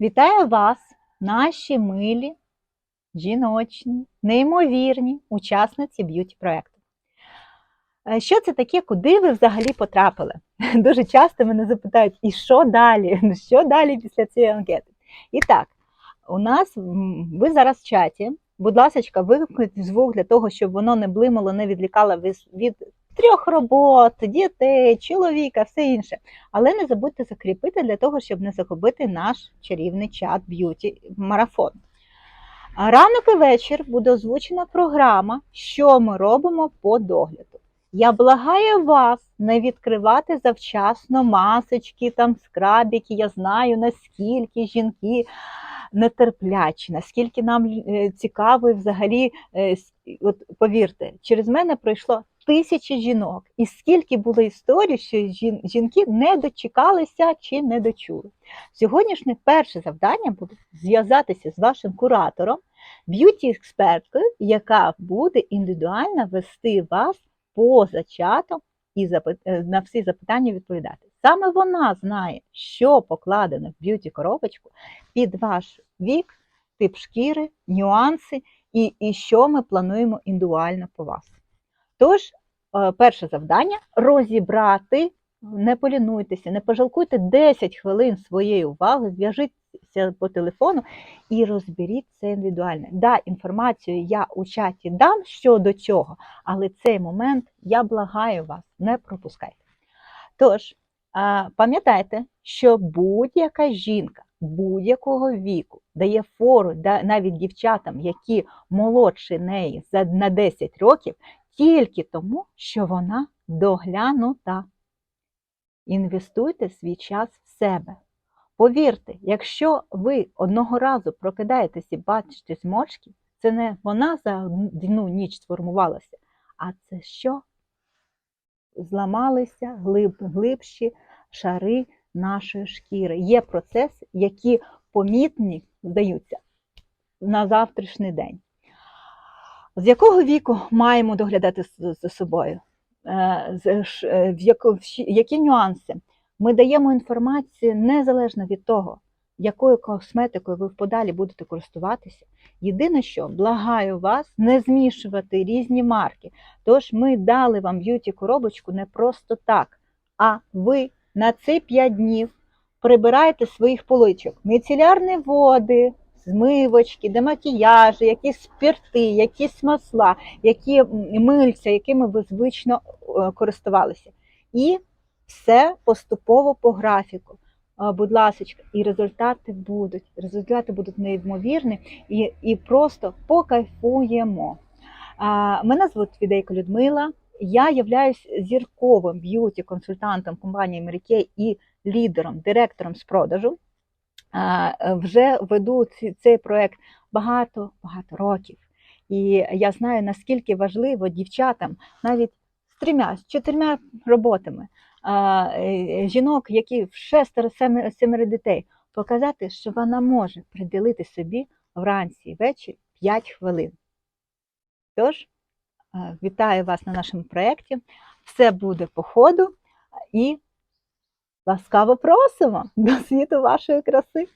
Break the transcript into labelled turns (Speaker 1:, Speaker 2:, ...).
Speaker 1: Вітаю вас, наші милі, жіночні, неймовірні учасниці б'юті проєкту. Е, Що це таке, куди ви взагалі потрапили? Дуже часто мене запитають, і що далі? Що далі після цієї анкети? І так, у нас ви зараз в чаті. Будь ласка, вимкніть звук для того, щоб воно не блимало, не відлікало від трьох робот, дітей, чоловіка, все інше. Але не забудьте закріпити для того, щоб не загубити наш чарівний чат б'юті марафон. Ранок і вечір буде озвучена програма, що ми робимо по догляду. Я благаю вас не відкривати завчасно масочки, там скрабіки. Я знаю, наскільки жінки нетерплячі, наскільки нам е, цікаво взагалі, е, от повірте, через мене пройшло тисячі жінок, і скільки було історій, що жінки не дочекалися чи не дочули. Сьогоднішнє перше завдання буде зв'язатися з вашим куратором, б'юті-експерткою, яка буде індивідуально вести вас поза чатом і е, на всі запитання відповідати. Саме вона знає, що покладено в б'юті-коробочку під ваш вік, тип шкіри, нюанси і, і що ми плануємо індивідуально по вас. Тож, е, перше завдання розібрати, не полінуйтеся, не пожалкуйте 10 хвилин своєї уваги, зв'яжіться по телефону і розберіть це індивідуально. Да, інформацію я у чаті дам щодо чого, але цей момент я благаю вас, не пропускайте. Тож, пам'ятайте, що будь-яка жінка будь-якого віку дає фору навіть дівчатам, які молодші неї на 10 років, тільки тому, що вона доглянута. Інвестуйте свій час в себе. Повірте, якщо ви одного разу прокидаєтесь і бачите зморшки, це не вона за одну ніч сформувалася, а це що? Зламалися глиб, глибші шари нашої шкіри. Є процеси, які помітні здаються на завтрашній день. З якого віку маємо доглядати за собою? Е, е, щ- які нюанси? Ми даємо інформацію незалежно від того, якою косметикою ви в подалі будете користуватися. Єдине, що благаю вас не змішувати різні марки. Тож ми дали вам б'юті коробочку не просто так, а ви на ці 5 днів прибираєте своїх поличок міцелярні води, змивочки, демакіяжі, якісь спирти, якісь масла, які мильця, якими ви звично е, користувалися. І все поступово по графіку. Будь ласка, і результати будуть. Результати будуть неймовірні і, і просто покайфуємо. Мене звуть Відейко Людмила. Я являюсь зірковим б'юті-консультантом компанії Mary і лідером, директором з продажу. Вже веду цей проект багато багато років. І я знаю, наскільки важливо дівчатам навіть з трьома, з чотирма роботами жінок, які в шестеро семеро, дітей, показати, що вона може приділити собі вранці і ввечері 5 хвилин. Тож, е, вітаю вас на нашому проєкті. Все буде по ходу і ласкаво просимо до світу вашої краси.